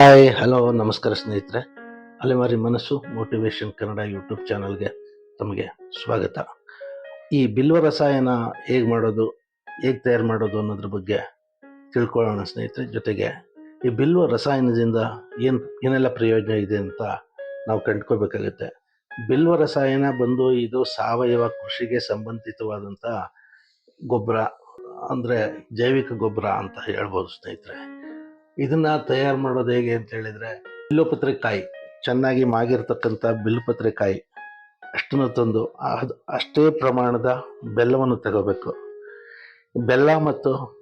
Hi hello ನಮಸ್ಕಾರ ಸ್ನೇಹಿತರೆ. ಅಲೆಮಾರಿ ಮನಸ್ಸು ಮೋಟಿವೇಶನ್ ಕನ್ನಡ ಯೂಟ್ಯೂಬ್ ಚಾನಲ್ಗೆ ತಮಗೆ ಸ್ವಾಗತ. ಈ ಬಿಲ್ವ ರಸಾಯನ ಹೇಗೆ ಮಾಡೋದು, ಹೇಗೆ ತಯಾರು ಮಾಡೋದು ಅನ್ನೋದ್ರ ಬಗ್ಗೆ ತಿಳ್ಕೊಳ್ಳೋಣ ಸ್ನೇಹಿತರೆ. ಜೊತೆಗೆ ಈ ಬಿಲ್ವ ರಸಾಯನದಿಂದ ಏನು, ಏನೆಲ್ಲ ಪ್ರಯೋಜನ ಇದೆ ಅಂತ ನಾವು ಕಂಡ್ಕೋಬೇಕಾಗುತ್ತೆ ಬಿಲ್ವ ರಸಾಯನ ಬಂದು ಇದು ಸಾವಯವ ಕೃಷಿಗೆ ಸಂಬಂಧಿತವಾದಂಥ ಗೊಬ್ಬರ, ಅಂದರೆ ಜೈವಿಕ ಗೊಬ್ಬರ ಅಂತ ಹೇಳ್ಬೋದು ಸ್ನೇಹಿತರೆ. ಇದನ್ನ ತಯಾರು ಮಾಡೋದು ಹೇಗೆ ಅಂತ ಹೇಳಿದ್ರೆ ಬಿಲ್ಲುಪತ್ರೆ ಕಾಯಿ ಚೆನ್ನಾಗಿ ಮಾಗಿರ್ತಕ್ಕಂಥ ಬಿಲ್ಲುಪತ್ರೆ ಕಾಯಿ ಅಷ್ಟನ್ನು ತಂದು ಅದು ಅಷ್ಟೇ ಪ್ರಮಾಣದ ಬೆಲ್ಲವನ್ನು ತಗೋಬೇಕು. ಬೆಲ್ಲ ಮತ್ತು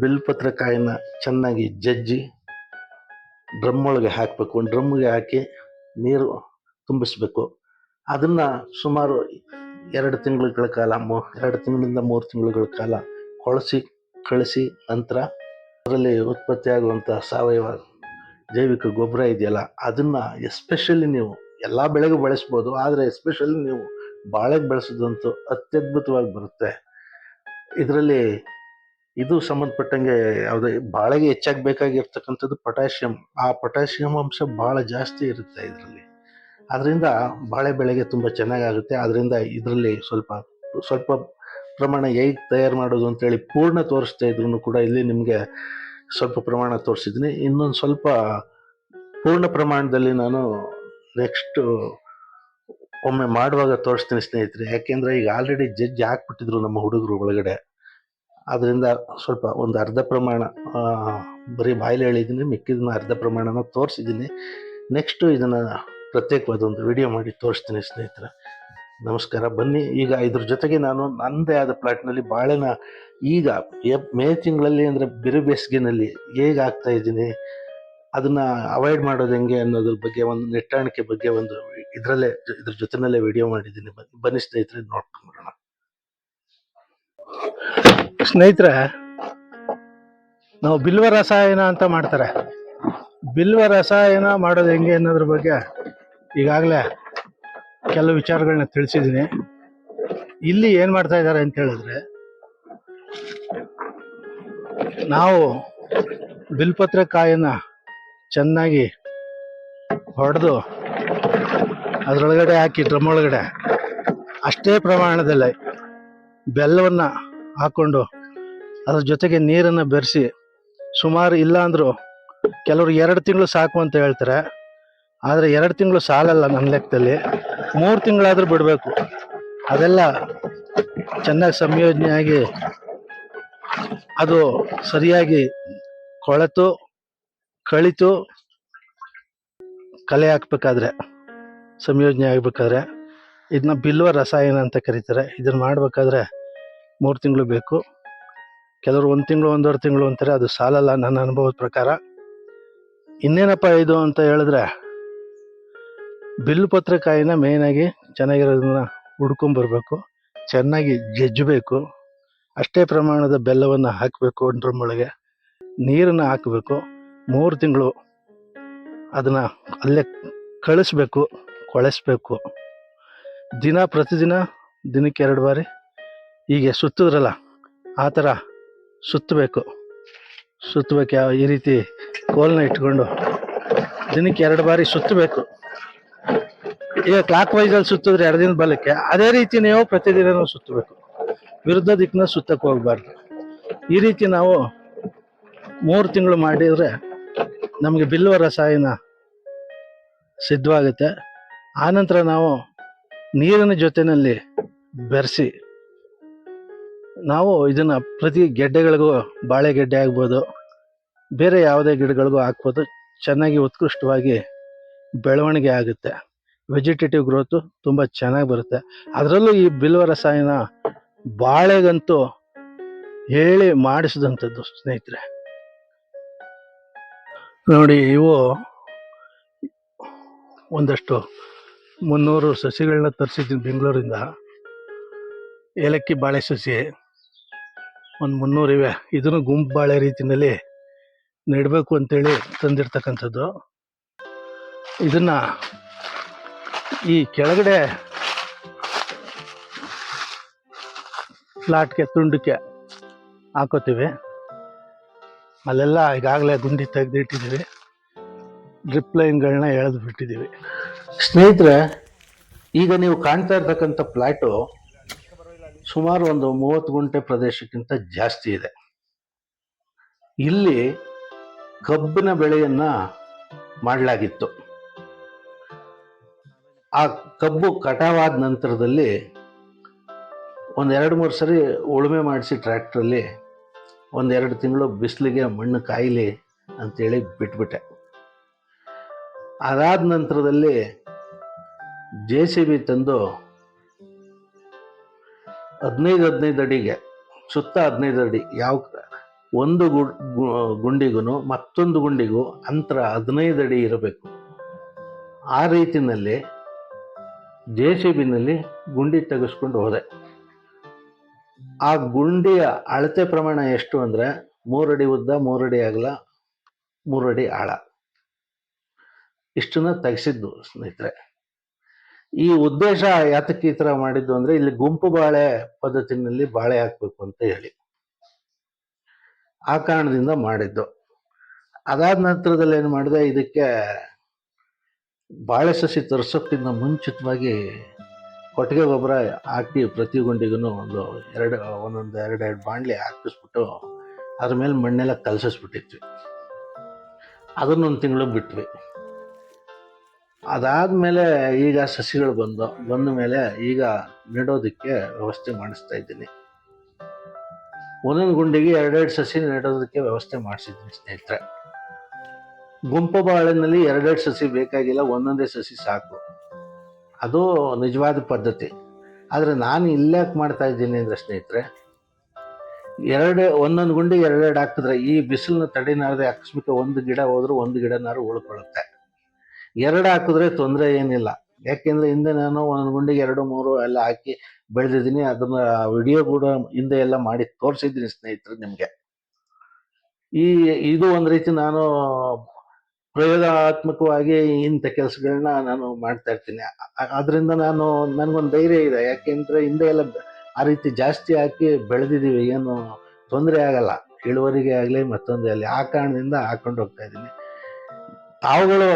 ಬಿಲ್ಪತ್ರೆ ಕಾಯಿನ ಚೆನ್ನಾಗಿ ಜಜ್ಜಿ ಡ್ರಮ್ ಒಳಗೆ ಹಾಕಬೇಕು. ಡ್ರಮ್ಗೆ ಹಾಕಿ ನೀರು ತುಂಬಿಸ್ಬೇಕು. ಅದನ್ನು ಸುಮಾರು ಎರಡು ತಿಂಗಳುಗಳ ಕಾಲ, ಮೂ ಎರಡು ತಿಂಗಳಿಂದ ಮೂರು ತಿಂಗಳುಗಳ ಕಾಲ ಕೊಳಸಿ, ಕಳಿಸಿ ನಂತರ ಅದರಲ್ಲಿ ಉತ್ಪತ್ತಿಯಾಗುವಂಥ ಸಾವಯವ ಜೈವಿಕ ಗೊಬ್ಬರ ಇದೆಯಲ್ಲ, ಅದನ್ನು ಎಸ್ಪೆಷಲಿ ನೀವು ಎಲ್ಲ ಬೆಳೆಗೂ ಬಳಸ್ಬೋದು, ಆದರೆ ಎಸ್ಪೆಷಲಿ ನೀವು ಬಾಳೆಗೆ ಬೆಳೆಸೋದಂತೂ ಅತ್ಯದ್ಭುತವಾಗಿ ಬರುತ್ತೆ. ಇದರಲ್ಲಿ ಇದು ಸಂಬಂಧಪಟ್ಟಂಗೆ ಯಾವುದೇ ಬಾಳೆಗೆ ಹೆಚ್ಚಾಗಿ ಬೇಕಾಗಿರ್ತಕ್ಕಂಥದ್ದು ಪೊಟ್ಯಾಷಿಯಂ. ಆ ಪೊಟ್ಯಾಷಿಯಂ ಅಂಶ ಭಾಳ ಜಾಸ್ತಿ ಇರುತ್ತೆ ಇದರಲ್ಲಿ. ಅದರಿಂದ ಬಾಳೆ ಬೆಳೆಗೆ ತುಂಬ ಚೆನ್ನಾಗಾಗುತ್ತೆ. ಅದರಿಂದ ಇದರಲ್ಲಿ ಸ್ವಲ್ಪ ಸ್ವಲ್ಪ ಪ್ರಮಾಣ ಹೇಗೆ ತಯಾರು ಮಾಡೋದು ಅಂತೇಳಿ ಪೂರ್ಣ ತೋರಿಸ್ತಾ ಇದ್ರು ಕೂಡ ಇಲ್ಲಿ ನಿಮಗೆ ಸ್ವಲ್ಪ ಪ್ರಮಾಣ ತೋರಿಸಿದ್ದೀನಿ. ಇನ್ನೊಂದು ಸ್ವಲ್ಪ ಪೂರ್ಣ ಪ್ರಮಾಣದಲ್ಲಿ ನಾನು ನೆಕ್ಸ್ಟು ಒಮ್ಮೆ ಮಾಡುವಾಗ ತೋರಿಸ್ತೀನಿ ಸ್ನೇಹಿತರೆ. ಯಾಕೆಂದರೆ ಈಗ ಆಲ್ರೆಡಿ ಜಡ್ಜ್ ಹಾಕ್ಬಿಟ್ಟಿದ್ರು ನಮ್ಮ ಹುಡುಗರು ಒಳಗಡೆ. ಅದರಿಂದ ಸ್ವಲ್ಪ ಒಂದು ಅರ್ಧ ಪ್ರಮಾಣ ಬರೀ ಬಾಯಲ್ಲಿ ಹೇಳಿದ್ದೀನಿ, ಮಿಕ್ಕಿದನ್ನ ಅರ್ಧ ಪ್ರಮಾಣನ ತೋರಿಸಿದ್ದೀನಿ. ನೆಕ್ಸ್ಟು ಇದನ್ನು ಪ್ರತ್ಯೇಕವಾದ ಒಂದು ವಿಡಿಯೋ ಮಾಡಿ ತೋರಿಸ್ತೀನಿ ಸ್ನೇಹಿತರೆ. ನಮಸ್ಕಾರ. ಬನ್ನಿ, ಈಗ ಇದ್ರ ಜೊತೆಗೆ ನಾನು ನನ್ನದೇ ಆದ ಪ್ಲಾಟ್ನಲ್ಲಿ ಬಾಳೆನ ಈಗ ಮೇ ತಿಂಗಳಲ್ಲಿ ಅಂದರೆ ಬಿರು ಬೇಸಿಗೆನಲ್ಲಿ ಹೇಗೆ ಆಗ್ತಾ ಇದ್ದೀನಿ, ಅದನ್ನ ಅವಾಯ್ಡ್ ಮಾಡೋದು ಹೆಂಗೆ ಅನ್ನೋದ್ರ ಬಗ್ಗೆ ಒಂದು ನೆಟ್ಟಾಣಿಕೆ ಬಗ್ಗೆ ಒಂದು ಇದರಲ್ಲೇ, ಇದ್ರ ಜೊತೆನಲ್ಲೇ ವಿಡಿಯೋ ಮಾಡಿದ್ದೀನಿ. ಬನ್ನಿ ಸ್ನೇಹಿತರೆ ನೋಡ್ಕೊಂಡ್ಬಿಡೋಣ ಸ್ನೇಹಿತರೆ, ನಾವು ಬಿಲ್ವ ರಸಾಯನ ಅಂತ ಮಾಡ್ತಾರೆ. ಬಿಲ್ವ ರಸಾಯನ ಮಾಡೋದು ಹೆಂಗೆ ಅನ್ನೋದ್ರ ಬಗ್ಗೆ ಈಗಾಗಲೇ ಕೆಲವು ವಿಚಾರಗಳನ್ನ ತಿಳಿಸಿದ್ದೀನಿ. ಇಲ್ಲಿ ಏನು ಮಾಡ್ತಾ ಇದ್ದಾರೆ ಅಂತ ಹೇಳಿದ್ರೆ, ನಾವು ಬಿಲ್ಪತ್ರೆ ಕಾಯನ್ನ ಚೆನ್ನಾಗಿ ಹೊಡೆದು ಅದರೊಳಗಡೆ ಹಾಕಿ, ಡ್ರಮ್ ಒಳಗಡೆ ಅಷ್ಟೇ ಪ್ರಮಾಣದಲ್ಲಿ ಬೆಲ್ಲವನ್ನು ಹಾಕ್ಕೊಂಡು ಅದ್ರ ಜೊತೆಗೆ ನೀರನ್ನು ಬೆರೆಸಿ, ಸುಮಾರು ಇಲ್ಲ ಅಂದರೂ ಕೆಲವರು ಎರಡು ತಿಂಗಳು ಸಾಕು ಅಂತ ಹೇಳ್ತಾರೆ. ಆದರೆ ಎರಡು ತಿಂಗಳು ಸಾಲಲ್ಲ ನನ್ನ ಲೆಕ್ಕದಲ್ಲಿ. ಮೂರು ತಿಂಗಳಾದರೂ ಬಿಡಬೇಕು. ಅದೆಲ್ಲ ಚೆನ್ನಾಗಿ ಸಂಯೋಜನೆಯಾಗಿ ಅದು ಸರಿಯಾಗಿ ಕೊಳೆತು, ಕಳಿತು, ಕಲೆ ಹಾಕ್ಬೇಕಾದ್ರೆ, ಸಂಯೋಜನೆ ಆಗಬೇಕಾದ್ರೆ. ಇದನ್ನ ಬಿಲ್ವ ರಸಾಯನ ಅಂತ ಕರೀತಾರೆ. ಇದನ್ನ ಮಾಡಬೇಕಾದ್ರೆ ಮೂರು ತಿಂಗಳು ಬೇಕು. ಕೆಲವರು ಒಂದು ತಿಂಗಳು, ಒಂದೂವರೆ ತಿಂಗಳು ಅಂತಾರೆ. ಅದು ಸಾಲಲ್ಲ ನನ್ನ ಅನುಭವದ ಪ್ರಕಾರ. ಇನ್ನೇನಪ್ಪ ಇದು ಅಂತ ಹೇಳಿದ್ರೆ ಬಿಲ್ಲು ಪತ್ರಕಾಯಿನ ಮೇಯ್ನಾಗಿ ಚೆನ್ನಾಗಿರೋದನ್ನ ಹುಡ್ಕೊಂಬರ್ಬೇಕು ಚೆನ್ನಾಗಿ ಜಜ್ಜಬೇಕು ಅಷ್ಟೇ ಪ್ರಮಾಣದ ಬೆಲ್ಲವನ್ನು ಹಾಕಬೇಕು ಒಂದು ಒಳಗೆ ನೀರನ್ನು ಹಾಕಬೇಕು. ಮೂರು ತಿಂಗಳು ಅದನ್ನು ಅಲ್ಲೇ ಕಳಿಸ್ಬೇಕು, ಕೊಳೆಸ್ಬೇಕು. ದಿನ ಪ್ರತಿದಿನ ದಿನಕ್ಕೆ ಎರಡು ಬಾರಿ ಹೀಗೆ ಸುತ್ತಿದ್ರಲ್ಲ, ಆ ಥರ ಸುತ್ತಬೇಕು. ಸುತ್ತಬೇಕು ಯಾವ ಈ ರೀತಿ ಕೋಲನ್ನ ಇಟ್ಕೊಂಡು ದಿನಕ್ಕೆ ಎರಡು ಬಾರಿ ಸುತ್ತಬೇಕು. ಈಗ ಕ್ಲಾಕ್ ಅಲ್ಲಿ ಸುತ್ತಿದ್ರೆ ಎರಡು ದಿನ ಬಲಕ್ಕೆ, ಅದೇ ರೀತಿ ನೀವು ಪ್ರತಿದಿನ ಸುತ್ತಬೇಕು. ವಿರುದ್ಧ ದಿಕ್ಕನ್ನ ಸುತ್ತಕ್ಕೆ ಹೋಗ್ಬಾರ್ದು. ಈ ರೀತಿ ನಾವು ಮೂರು ತಿಂಗಳು ಮಾಡಿದರೆ ನಮಗೆ ಬಿಲ್ವ ರಸಾಯನ ಸಿದ್ಧವಾಗುತ್ತೆ. ಆನಂತರ ನಾವು ನೀರಿನ ಜೊತೆಯಲ್ಲಿ ಬೆರೆಸಿ, ನಾವು ಇದನ್ನು ಪ್ರತಿ ಗೆಡ್ಡೆಗಳಿಗೂ, ಬಾಳೆಗೆಡ್ಡೆ ಆಗ್ಬೋದು, ಬೇರೆ ಯಾವುದೇ ಗಿಡಗಳಿಗೂ ಹಾಕ್ಬೋದು. ಚೆನ್ನಾಗಿ ಉತ್ಕೃಷ್ಟವಾಗಿ ಬೆಳವಣಿಗೆ ಆಗುತ್ತೆ. ವೆಜಿಟೇಟಿವ್ ಗ್ರೋತು ತುಂಬ ಚೆನ್ನಾಗಿ ಬರುತ್ತೆ. ಅದರಲ್ಲೂ ಈ ಬಿಲ್ವ ರಸಾಯನ ಬಾಳೆಗಂತೂ ಹೇಳಿ ಮಾಡಿಸಿದಂಥದ್ದು ಸ್ನೇಹಿತರೆ. ನೋಡಿ, ಇವು ಒಂದಷ್ಟು ಮುನ್ನೂರು ಸಸಿಗಳನ್ನ ತರಿಸಿದ್ದೀನಿ ಬೆಂಗಳೂರಿಂದ. ಏಲಕ್ಕಿ ಬಾಳೆ ಸಸಿ ಒಂದು ಮುನ್ನೂರು ಇವೆ. ಇದನ್ನು ಗುಂಪು ಬಾಳೆ ರೀತಿಯಲ್ಲಿ ನೆಡಬೇಕು ಅಂತೇಳಿ ತಂದಿರ್ತಕ್ಕಂಥದ್ದು. ಇದನ್ನ ಈ ಕೆಳಗಡೆ ಫ್ಲಾಟ್ಗೆ ತುಂಡಕ್ಕೆ ಹಾಕೋತೀವಿ. ಅಲ್ಲೆಲ್ಲ ಈಗಾಗಲೇ ಗುಂಡಿ ತೆಗೆದಿಟ್ಟಿದ್ದೀವಿ. ಡ್ರಿಪ್ ಲೈನ್ಗಳನ್ನ ಎಳೆದು ಬಿಟ್ಟಿದ್ದೀವಿ. ಸ್ನೇಹಿತರೆ, ಈಗ ನೀವು ಕಾಣ್ತಾ ಇರ್ತಕ್ಕಂಥ ಫ್ಲ್ಯಾಟು ಸುಮಾರು ಒಂದು ಮೂವತ್ತು ಗುಂಟೆ ಪ್ರದೇಶಕ್ಕಿಂತ ಜಾಸ್ತಿ ಇದೆ. ಇಲ್ಲಿ ಕಬ್ಬಿನ ಬೆಳೆಯನ್ನು ಮಾಡಲಾಗಿತ್ತು. ಆ ಕಬ್ಬು ಕಟಾವಾದ ನಂತರದಲ್ಲಿ ಒಂದು ಎರಡು ಮೂರು ಸರಿ ಉಳುಮೆ ಮಾಡಿಸಿ ಟ್ರ್ಯಾಕ್ಟ್ರಲ್ಲಿ ಒಂದೆರಡು ತಿಂಗಳು ಬಿಸಿಲಿಗೆ ಮಣ್ಣು ಕಾಯಿಲಿ ಅಂತೇಳಿ ಬಿಟ್ಬಿಟ್ಟೆ. ಅದಾದ ನಂತರದಲ್ಲಿ ಜೆ ಸಿ ಬಿ ತಂದು ಹದಿನೈದು ಹದಿನೈದು ಅಡಿಗೆ, ಸುತ್ತ ಹದಿನೈದು ಅಡಿ, ಯಾವ ಒಂದು ಗುಂಡಿಗೂ ಮತ್ತೊಂದು ಗುಂಡಿಗೂ ಅಂತರ ಹದಿನೈದು ಅಡಿ ಇರಬೇಕು. ಆ ರೀತಿನಲ್ಲಿ ಜೆ ಸಿ ಬಿನಲ್ಲಿ ಗುಂಡಿ ತೆಗೆಸ್ಕೊಂಡು ಹೋದೆ. ಆ ಗುಂಡಿಯ ಅಳತೆ ಪ್ರಮಾಣ ಎಷ್ಟು ಅಂದರೆ ಮೂರಡಿ ಉದ್ದ ಮೂರಡಿ ಅಗಲ ಮೂರಡಿ ಆಳ. ಇಷ್ಟನ್ನ ತೆಗೆಸಿದ್ದು ಸ್ನೇಹಿತರೆ. ಈ ಉದ್ದೇಶ ಯಾತಕ್ಕೆ ಈ ಥರ ಮಾಡಿದ್ದು ಅಂದರೆ ಇಲ್ಲಿ ಗುಂಪು ಬಾಳೆ ಪದ್ಧತಿನಲ್ಲಿ ಬಾಳೆ ಹಾಕಬೇಕು ಅಂತ ಹೇಳಿ. ಆ ಕಾರಣದಿಂದ ಮಾಡಿದ್ದು. ಅದಾದ ನಂತರದಲ್ಲಿ ಏನು ಮಾಡಿದೆ? ಇದಕ್ಕೆ ಬಾಳೆ ಸಸಿ ತರಿಸೋಕ್ಕಿಂತ ಮುಂಚಿತವಾಗಿ ಕೊಟ್ಟಿಗೆ ಗೊಬ್ಬರ ಹಾಕಿ ಪ್ರತಿ ಗುಂಡಿಗೂ ಒಂದು ಎರಡು, ಒಂದೊಂದು ಎರಡು ಎರಡು ಬಾಣಲೆ ಹಾಕಿಸ್ಬಿಟ್ಟು ಅದ್ರ ಮೇಲೆ ಮಣ್ಣೆಲ್ಲ ಕಲಸಿಸ್ಬಿಟ್ಟಿದ್ವಿ. ಅದನ್ನೊಂದು ತಿಂಗಳು ಬಿಟ್ವಿ. ಅದಾದಮೇಲೆ ಈಗ ಸಸಿಗಳು ಬಂದು, ಬಂದ ಮೇಲೆ ಈಗ ನೆಡೋದಕ್ಕೆ ವ್ಯವಸ್ಥೆ ಮಾಡಿಸ್ತಾ ಇದ್ದೀನಿ. ಒಂದೊಂದು ಗುಂಡಿಗೆ ಎರಡೆರಡು ಸಸಿ ನೆಡೋದಕ್ಕೆ ವ್ಯವಸ್ಥೆ ಮಾಡಿಸಿದ್ದೀನಿ ಸ್ನೇಹಿತರೆ. ಗುಂಪು ಬಾಳಿನಲ್ಲಿ ಎರಡೆರಡು ಸಸಿ ಬೇಕಾಗಿಲ್ಲ, ಒಂದೊಂದೇ ಸಸಿ ಸಾಕು. ಅದು ನಿಜವಾದ ಪದ್ಧತಿ. ಆದರೆ ನಾನು ಇಲ್ಲ್ಯಾಕೆ ಮಾಡ್ತಾ ಇದ್ದೀನಿ ಅಂದರೆ ಸ್ನೇಹಿತರೆ, ಎರಡು, ಒಂದೊಂದು ಗುಂಡಿ ಎರಡೆರಡು ಹಾಕಿದ್ರೆ ಈ ಬಿಸಿಲನ್ನ ತಡೆನಾರದೆ ಆಕಸ್ಮಿಕ ಒಂದು ಗಿಡ ಹೋದರೂ ಒಂದು ಗಿಡನಾರು ಉಳ್ಕೊಳ್ಳುತ್ತೆ. ಎರಡು ಹಾಕಿದ್ರೆ ತೊಂದರೆ ಏನಿಲ್ಲ. ಯಾಕೆಂದರೆ ಹಿಂದೆ ನಾನು ಒಂದೊಂದು ಗುಂಡಿಗೆ ಎರಡು, ಮೂರು ಎಲ್ಲ ಹಾಕಿ ಬೆಳೆದಿದ್ದೀನಿ. ಅದನ್ನ ವಿಡಿಯೋ ಕೂಡ ಹಿಂದೆ ಎಲ್ಲ ಮಾಡಿ ತೋರಿಸಿದ್ದೀನಿ ಸ್ನೇಹಿತರು ನಿಮಗೆ. ಈ, ಇದು ಒಂದು ರೀತಿ ನಾನು ಪ್ರಯೋಗಾತ್ಮಕವಾಗಿ ಇಂಥ ಕೆಲಸಗಳನ್ನ ನಾನು ಮಾಡ್ತಾ ಇರ್ತೀನಿ. ಅದರಿಂದ ನಾನು, ನನಗೊಂದು ಧೈರ್ಯ ಇದೆ. ಯಾಕೆಂದ್ರೆ ಹಿಂದೆ ಎಲ್ಲ ಆ ರೀತಿ ಜಾಸ್ತಿ ಹಾಕಿ ಬೆಳೆದಿದ್ದೀವಿ. ಏನು ತೊಂದರೆ ಆಗಲ್ಲ. ಇಳುವರಿಗೆ ಆಗಲಿ ಮತ್ತೊಂದೇ ಆಗಲಿ. ಆ ಕಾರಣದಿಂದ ಹಾಕೊಂಡು ಹೋಗ್ತಾ ಇದ್ದೀನಿ. ತಾವುಗಳು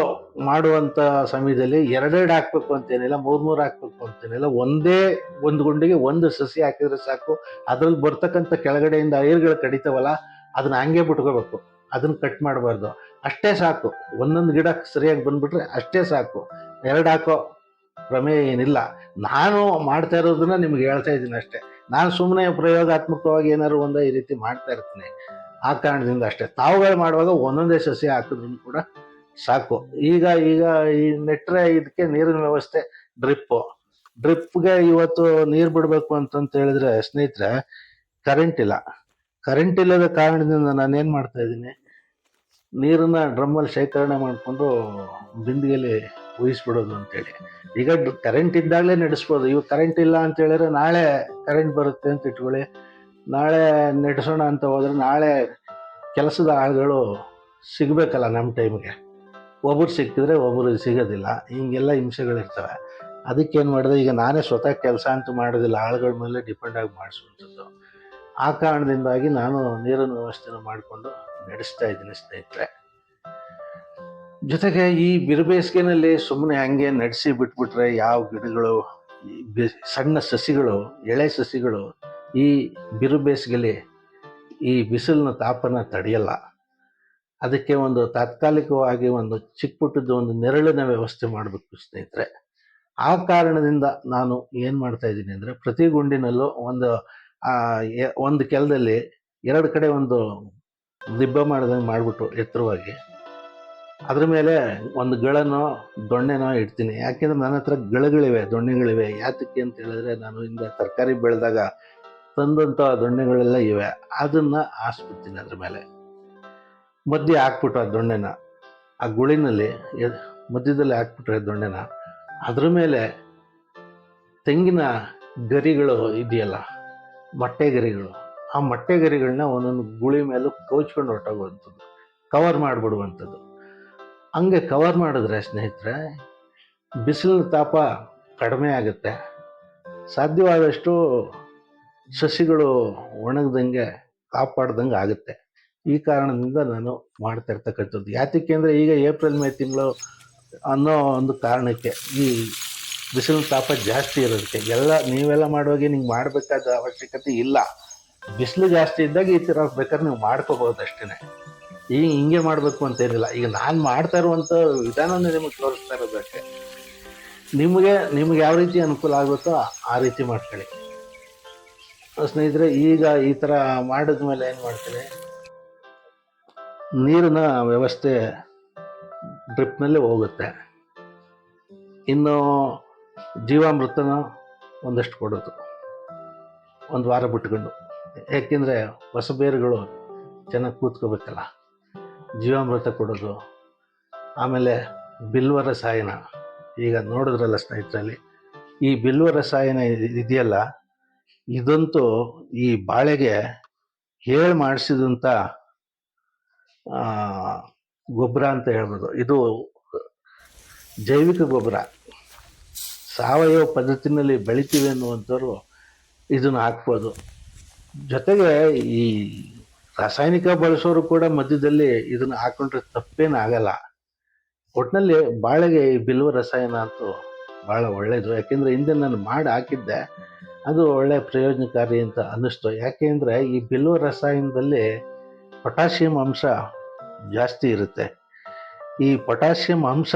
ಮಾಡುವಂಥ ಸಮಯದಲ್ಲಿ ಎರಡೆರಡು ಹಾಕ್ಬೇಕು ಅಂತೇನಿಲ್ಲ, ಮೂರು ಮೂರು ಹಾಕ್ಬೇಕು ಅಂತೇನಿಲ್ಲ. ಒಂದೇ ಒಂದು ಗುಂಡಿಗೆ ಒಂದು ಸಸಿ ಹಾಕಿದ್ರೆ ಸಾಕು. ಅದ್ರಲ್ಲಿ ಬರ್ತಕ್ಕಂಥ ಕೆಳಗಡೆಯಿಂದ ಐರ್ಗಳು ಕಡಿತವಲ್ಲ, ಅದನ್ನ ಹಂಗೆ ಬಿಟ್ಕೋಬೇಕು. ಅದನ್ನ ಕಟ್ ಮಾಡಬಾರ್ದು. ಅಷ್ಟೇ ಸಾಕು. ಒಂದೊಂದು ಗಿಡ ಸರಿಯಾಗಿ ಬಂದ್ಬಿಟ್ರೆ ಅಷ್ಟೇ ಸಾಕು. ಎರಡು ಹಾಕೋ ಪ್ರಮೇಯ ಏನಿಲ್ಲ. ನಾನು ಮಾಡ್ತಾ ಇರೋದನ್ನ ನಿಮ್ಗೆ ಹೇಳ್ತಾ ಇದ್ದೀನಿ ಅಷ್ಟೇ. ನಾನು ಸುಮ್ಮನೆ ಪ್ರಯೋಗಾತ್ಮಕವಾಗಿ ಏನಾದ್ರು ಒಂದು ಈ ರೀತಿ ಮಾಡ್ತಾ ಇರ್ತೀನಿ. ಆ ಕಾರಣದಿಂದ ಅಷ್ಟೇ. ತಾವುಗಳು ಮಾಡುವಾಗ ಒಂದೊಂದೇ ಸಸಿ ಹಾಕಿದ್ರು ಕೂಡ ಸಾಕು. ಈಗ ಈಗ ಈ ನೆಟ್ರೆ ಇದಕ್ಕೆ ನೀರಿನ ವ್ಯವಸ್ಥೆ ಡ್ರಿಪ್ಪು ಡ್ರಿಪ್ಗೆ ಇವತ್ತು ನೀರು ಬಿಡಬೇಕು ಅಂತಂತ ಹೇಳಿದ್ರೆ ಸ್ನೇಹಿತರೆ ಕರೆಂಟ್ ಇಲ್ಲ. ಕರೆಂಟ್ ಇಲ್ಲದ ಕಾರಣದಿಂದ ನಾನು ಏನು ಮಾಡ್ತಾ ಇದ್ದೀನಿ? ನೀರನ್ನ ಡ್ರಮ್ಮಲ್ಲಿ ಶೇಖರಣೆ ಮಾಡಿಕೊಂಡು ಬಿಂದಿಗೆಯಲ್ಲಿ ಊಹಿಸ್ಬಿಡೋದು ಅಂತೇಳಿ. ಈಗ ಕರೆಂಟ್ ಇದ್ದಾಗಲೇ ನಡೆಸ್ಬೋದು. ಇವಾಗ ಕರೆಂಟ್ ಇಲ್ಲ ಅಂತ ಹೇಳಿದ್ರೆ ನಾಳೆ ಕರೆಂಟ್ ಬರುತ್ತೆ ಅಂತ ಇಟ್ಕೊಳ್ಳಿ. ನಾಳೆ ನಡೆಸೋಣ ಅಂತ ಹೋದ್ರೆ ನಾಳೆ ಕೆಲಸದ ಆಳುಗಳು ಸಿಗಬೇಕಲ್ಲ ನಮ್ಮ ಟೈಮ್ಗೆ. ಒಬ್ಬರು ಸಿಕ್ಕಿದ್ರೆ ಒಬ್ಬರು ಸಿಗೋದಿಲ್ಲ. ಹಿಂಗೆಲ್ಲ ಹಿಂಸೆಗಳಿರ್ತವೆ. ಅದಕ್ಕೇನು ಮಾಡಿದೆ? ಈಗ ನಾನೇ ಸ್ವತಃ ಕೆಲಸ ಅಂತೂ ಮಾಡೋದಿಲ್ಲ. ಆಳುಗಳ ಮೇಲೆ ಡಿಪೆಂಡ್ ಆಗಿ ಮಾಡಿಸುವಂಥದ್ದು. ಆ ಕಾರಣದಿಂದಾಗಿ ನಾನು ನೀರಿನ ವ್ಯವಸ್ಥೆನ ಮಾಡಿಕೊಂಡು ನಡೆಸ್ತಾ ಇದ್ದೀನಿ ಸ್ನೇಹಿತರೆ. ಜೊತೆಗೆ ಈ ಬಿರುಬೇಸಿಗೆನಲ್ಲಿ ಸುಮ್ಮನೆ ಹಂಗೆ ನಡೆಸಿ ಬಿಟ್ಬಿಟ್ರೆ ಯಾವ ಗಿಡಗಳು ಸಣ್ಣ ಸಸಿಗಳು, ಎಳೆ ಸಸಿಗಳು ಈ ಬಿರು ಬೇಸಿಗೆಲಿ ಈ ಬಿಸಿಲಿನ ತಾಪನ ತಡೆಯಲ್ಲ. ಅದಕ್ಕೆ ಒಂದು ತಾತ್ಕಾಲಿಕವಾಗಿ ಒಂದು ಚಿಕ್ಕ ಪುಟ್ಟದ್ದು ಒಂದು ನೆರಳಿನ ವ್ಯವಸ್ಥೆ ಮಾಡಬೇಕು ಸ್ನೇಹಿತರೆ. ಆ ಕಾರಣದಿಂದ ನಾನು ಏನು ಮಾಡ್ತಾ ಇದ್ದೀನಿ ಅಂದರೆ ಪ್ರತಿ ಗುಂಡಿನಲ್ಲೂ ಒಂದು ಆ, ಒಂದು ಕೆಲದಲ್ಲಿ ಎರಡು ಕಡೆ ಒಂದು ದಿಬ್ಬ ಮಾಡ್ದಂಗೆ ಮಾಡಿಬಿಟ್ಟು ಎತ್ತರವಾಗಿ. ಅದ್ರ ಮೇಲೆ ಒಂದು ಗಳನೋ ದೊಣ್ಣೆನೋ ಇಡ್ತೀನಿ. ಯಾಕೆಂದ್ರೆ ನನ್ನ ಹತ್ರ ಗಳಗಳಿವೆ ದೊಣ್ಣೆಗಳಿವೆ. ಯಾತಕ್ಕೆ ಅಂತ ಹೇಳಿದ್ರೆ ನಾನು ಹಿಂದೆ ತರಕಾರಿ ಬೆಳೆದಾಗ ತಂದಂಥ ದೊಣ್ಣೆಗಳೆಲ್ಲ ಇವೆ. ಅದನ್ನ ಆಸ್ಬಿಡ್ತೀನಿ ಅದ್ರ ಮೇಲೆ. ಮಧ್ಯೆ ಹಾಕ್ಬಿಟ್ಟು ಆ ದೊಣ್ಣೆನ ಆ ಗುಳಿನಲ್ಲಿ ಮಧ್ಯದಲ್ಲಿ ಹಾಕ್ಬಿಟ್ರೆ ದೊಣ್ಣೆನ ಅದ್ರ ಮೇಲೆ ತೆಂಗಿನ ಗರಿಗಳು ಇದೆಯಲ್ಲ ಮೊಟ್ಟೆ ಗರಿಗಳು ಆ ಮೊಟ್ಟೆ ಗರಿಗಳನ್ನ ಒಂದೊಂದು ಗುಳಿ ಮೇಲೂ ಕೌಚ್ಕೊಂಡು ಹೊರಟೋಗುವಂಥದ್ದು ಕವರ್ ಮಾಡಿಬಿಡುವಂಥದ್ದು. ಹಂಗೆ ಕವರ್ ಮಾಡಿದ್ರೆ ಸ್ನೇಹಿತರೆ ಬಿಸಿಲಿನ ತಾಪ ಕಡಿಮೆ ಆಗುತ್ತೆ. ಸಾಧ್ಯವಾದಷ್ಟು ಸಸಿಗಳು ಒಣಗ್ದಂಗೆ ಕಾಪಾಡ್ದಂಗೆ ಆಗುತ್ತೆ. ಈ ಕಾರಣದಿಂದ ನಾನು ಮಾಡ್ತಾ ಇರ್ತಕ್ಕಂಥದ್ದು. ಯಾತಕ್ಕೆ ಅಂದರೆ ಈಗ ಏಪ್ರಿಲ್ ಮೇ ತಿಂಗಳು ಅನ್ನೋ ಒಂದು ಕಾರಣಕ್ಕೆ ಈ ಬಿಸಿಲು ತಾಪ ಜಾಸ್ತಿ ಇರೋದಕ್ಕೆ. ಎಲ್ಲ ನೀವೆಲ್ಲ ಮಾಡುವಾಗೆ ನಿಂಗೆ ಮಾಡಬೇಕಾದ ಅವಶ್ಯಕತೆ ಇಲ್ಲ. ಬಿಸಿಲು ಜಾಸ್ತಿ ಇದ್ದಾಗ ಈ ಥರ ಬೇಕಾದ್ರೆ ನೀವು ಮಾಡ್ಕೋಬಹುದು ಅಷ್ಟೇ ಈಗ ಹಿಂಗೆ ಮಾಡಬೇಕು ಅಂತೇನಿಲ್ಲ ಈಗ ನಾನು ಮಾಡ್ತಾ ಇರುವಂಥ ವಿಧಾನನೇ ನಿಮಗೆ ತೋರಿಸ್ತಾ ಇರೋದಕ್ಕೆ ನಿಮಗೆ, ನಿಮ್ಗೆ ಯಾವ ರೀತಿ ಅನುಕೂಲ ಆಗುತ್ತೋ ಆ ರೀತಿ ಮಾಡ್ಕೊಳ್ಳಿ. ಸ್ನೇಹಿತರೆ, ಈಗ ಈ ಥರ ಮಾಡಿದ್ಮೇಲೆ ಏನು ಮಾಡ್ತೀನಿ ನೀರಿನ ವ್ಯವಸ್ಥೆ ಡ್ರಿಪ್ನಲ್ಲಿ ಹೋಗುತ್ತೆ. ಇನ್ನು ಜೀವಾಮೃತನ ಒಂದಷ್ಟು ಕೊಡೋದು. ಒಂದು ವಾರ ಬಿಟ್ಕೊಂಡು. ಯಾಕೆಂದರೆ ಹೊಸ ಬೇರುಗಳು ಚೆನ್ನಾಗಿ ಕೂತ್ಕೋಬೇಕಲ್ಲ. ಜೀವಾಮೃತ ಕೊಡೋದು. ಆಮೇಲೆ ಬಿಲ್ವ ರಸಾಯನ ಈಗ ನೋಡಿದ್ರಲ್ಲ ಸ್ನೇಹಿತರಲ್ಲಿ, ಈ ಬಿಲ್ವ ರಸಾಯನ ಇದ್- ಇದೆಯಲ್ಲ, ಇದಂತೂ ಈ ಬಾಳೆಗೆ ಹೇಳಿ ಮಾಡಿಸಿದಂಥ ಗೊಬ್ಬರ ಅಂತ ಹೇಳ್ಬೋದು. ಇದು ಜೈವಿಕ ಗೊಬ್ಬರ. ಸಾವಯವ ಪದ್ಧತಿನಲ್ಲಿ ಬೆಳಿತೀವಿ ಅನ್ನುವಂಥವ್ರು ಇದನ್ನು ಹಾಕ್ಬೋದು. ಜೊತೆಗೆ ಈ ರಾಸಾಯನಿಕ ಬಳಸೋರು ಕೂಡ ಮಧ್ಯದಲ್ಲಿ ಇದನ್ನು ಹಾಕೊಂಡ್ರೆ ತಪ್ಪೇನು ಆಗಲ್ಲ. ಒಟ್ಟಿನಲ್ಲಿ ಬಾಳೆಗೆ ಈ ಬಿಲ್ವ ರಸಾಯನ ಅಂತೂ ಭಾಳ ಒಳ್ಳೆಯದು ಯಾಕೆಂದರೆ ಹಿಂದೆ ನಾನು ಮಾಡಿ ಹಾಕಿದ್ದೆ, ಅದು ಒಳ್ಳೆಯ ಪ್ರಯೋಜನಕಾರಿ ಅಂತ ಅನ್ನಿಸ್ತು. ಯಾಕೆಂದರೆ ಈ ಬಿಲ್ವ ರಸಾಯನದಲ್ಲಿ ಪೊಟ್ಯಾಷಿಯಂ ಅಂಶ ಜಾಸ್ತಿ ಇರುತ್ತೆ. ಈ ಪೊಟ್ಯಾಷಿಯಂ ಅಂಶ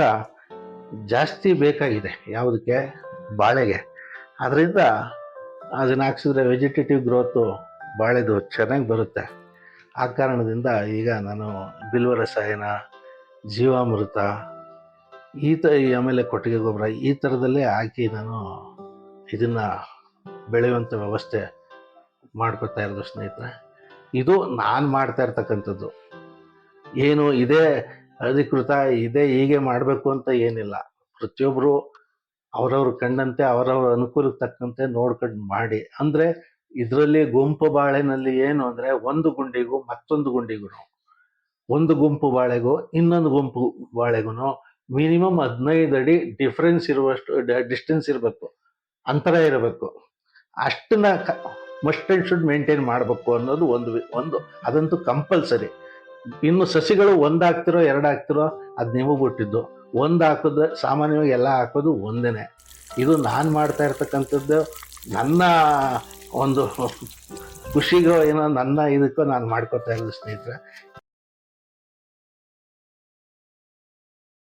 ಜಾಸ್ತಿ ಬೇಕಾಗಿದೆ ಯಾವುದಕ್ಕೆ? ಬಾಳೆಗೆ. ಅದರಿಂದ ಅದನ್ನು ಹಾಕ್ಸಿದ್ರೆ ವೆಜಿಟೇಟಿವ್ ಗ್ರೋತು ಬಾಳೆದು ಚೆನ್ನಾಗಿ ಬರುತ್ತೆ. ಆ ಕಾರಣದಿಂದ ಈಗ ನಾನು ಬಿಲ್ವ ರಸಾಯನ, ಜೀವಾಮೃತ, ಈ ತ ಆಮೇಲೆ ಕೊಟ್ಟಿಗೆ ಗೊಬ್ಬರ ಈ ಥರದಲ್ಲೇ ಹಾಕಿ ನಾನು ಇದನ್ನು ಬೆಳೆಯುವಂಥ ವ್ಯವಸ್ಥೆ ಮಾಡ್ಕೊತಾ ಇರೋದು ಸ್ನೇಹಿತರೆ. ಇದು ನಾನು ಮಾಡ್ತಾ ಇರ್ತಕ್ಕಂಥದ್ದು. ಏನು ಇದೇ ಅಧಿಕೃತ ಇದೆ, ಹೀಗೆ ಮಾಡಬೇಕು ಅಂತ ಏನಿಲ್ಲ. ಪ್ರತಿಯೊಬ್ಬರು ಅವರವ್ರ ಕಂಡಂತೆ, ಅವರವ್ರ ಅನುಕೂಲಕ್ಕೆ ತಕ್ಕಂತೆ ನೋಡ್ಕೊಂಡು ಮಾಡಿ. ಅಂದರೆ ಇದರಲ್ಲಿ ಗುಂಪು ಬಾಳೆನಲ್ಲಿ ಏನು ಅಂದರೆ ಒಂದು ಗುಂಡಿಗೂ ಮತ್ತೊಂದು ಗುಂಡಿಗೂ, ಒಂದು ಗುಂಪು ಬಾಳೆಗೂ, ಇನ್ನೊಂದು ಗುಂಪು ಬಾಳೆಗೂ ಮಿನಿಮಮ್ ಹದಿನೈದು ಅಡಿ ಡಿಫ್ರೆನ್ಸ್ ಇರುವಷ್ಟು ಡಿಸ್ಟೆನ್ಸ್ ಇರಬೇಕು. ಅಂತರ ಇರಬೇಕು. ಅಷ್ಟನ್ನ ಮಸ್ಟ್ ಆ್ಯಂಡ್ ಶುಡ್ ಮೇಂಟೈನ್ ಮಾಡಬೇಕು ಅನ್ನೋದು ಒಂದು ಒಂದು, ಅದಂತೂ ಕಂಪಲ್ಸರಿ ಇನ್ನು ಸಸಿಗಳು ಒಂದಾಗ್ತಿರೋ, ಎರಡಾಗ್ತಿರೋ, ಅದು ನಿಮಗೆ ಬಿಟ್ಟಿದ್ದು ಒಂದು ಹಾಕೋದು ಸಾಮಾನ್ಯವಾಗಿ ಎಲ್ಲ ಹಾಕೋದು ಒಂದೇ ಇದು ನಾನು ಮಾಡ್ತಾ ಇರ್ತಕ್ಕಂಥದ್ದು, ನನ್ನ ಒಂದು ಖುಷಿಗೋ ಏನೋ ನನ್ನ ಇದಕ್ಕೋ ನಾನು ಮಾಡ್ಕೋತಾ ಇರೋದು ಸ್ನೇಹಿತರೆ.